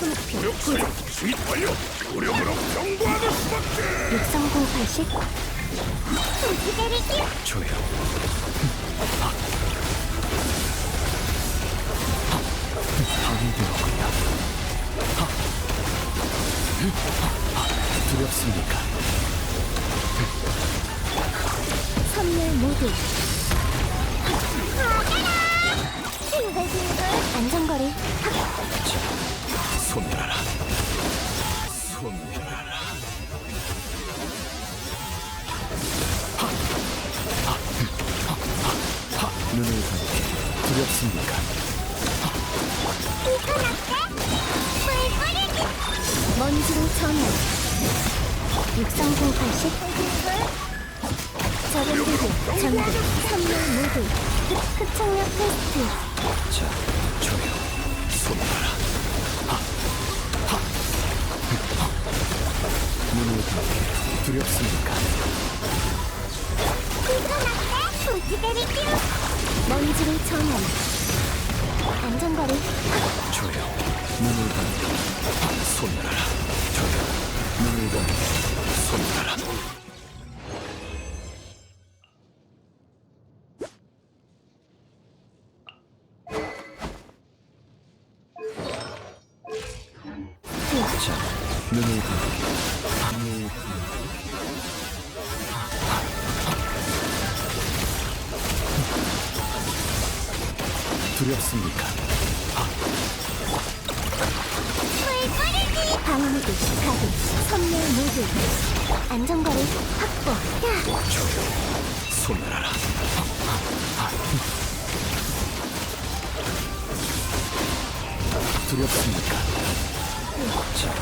고정 수입 완료. 무력으로 경고하는 수밖에. 63080 기다릴게요 조용. 방해되었군요. 두렵습니까? 선멸 모드 두렵습니까? 먼지로 전환 63080 저렴비교 전개 선멸 모드 흑- 흑청력 테스트 자, 조용. 하! 눈을 감게 두렵습니까? 먼지로 전환 안전거리 조용. 눈을 감게 손들어라. 조용. 눈을 감게 손들어라. 자, 눈을 감게 눈을 감게 두렵습니까? 방어모드 가동 선멸 모드 안전거리 확보 야. 손들어라. 두렵습니까? 자,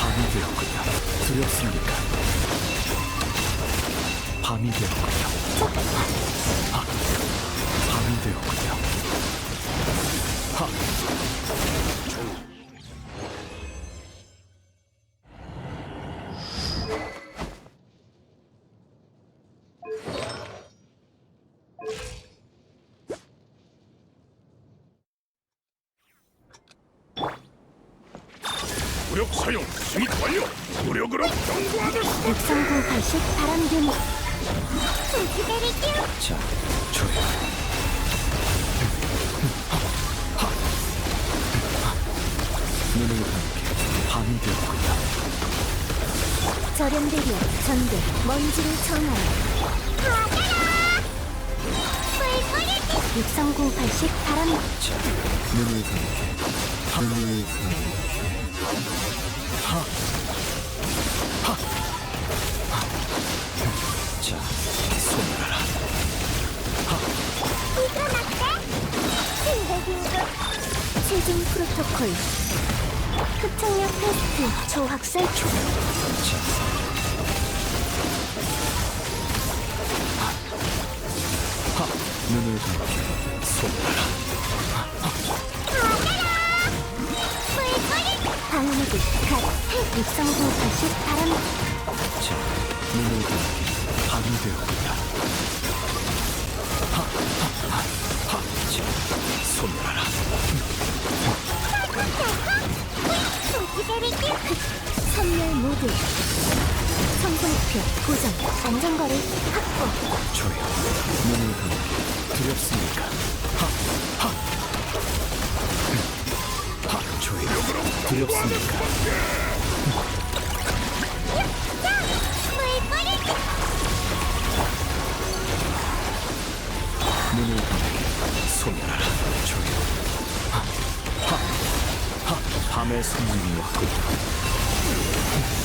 밤이 되었군요. 두렵습니까? 밤이 되었군요. 무력 사용 수입 완료. 무력으로 경고하는 수밖에. 63080 바람 규모 기다릴게요 자, 조용. 눈을 감게 밤이 되었군요. 저렴 대교 전개 먼지로 전환 63080 바람 자, 눈을 감게 눈을 감게 하, 하, 하. 자, 손들어라. 최종 프로토콜 흡착력 테스트 초학살 초 자, 하, 눈을 감게 손 들어라. 방어모드 갓63080 바람 자, 눈을 감게 밤이 되었구나. 하, 하, 하, 하, 자, 손들어라. 선멸 모드 청소목표 고정 안전거리 확보 조용. 감게 두렵습니까? 하, 하. 두렵습니까? 눈을 감게 손들어라. 조용. 밤의 왔군요.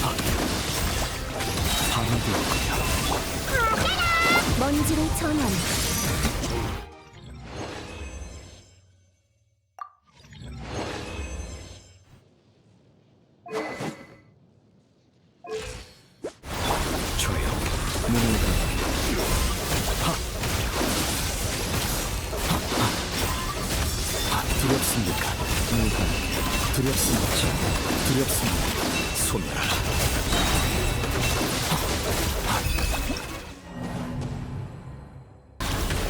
하, 밤이 되었군요. 먼지로 전환 두렵습니다. 두렵습니다. 소멸하라.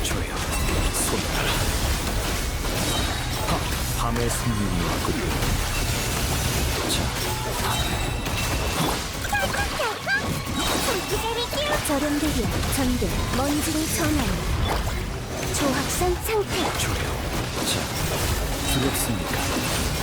조여, 소멸하라. 하, 밤의 승리와 그리움. 자, 저렴대기, 전개, 먼지를 전하는 조합선 상태 조여, 자, 두렵습니까?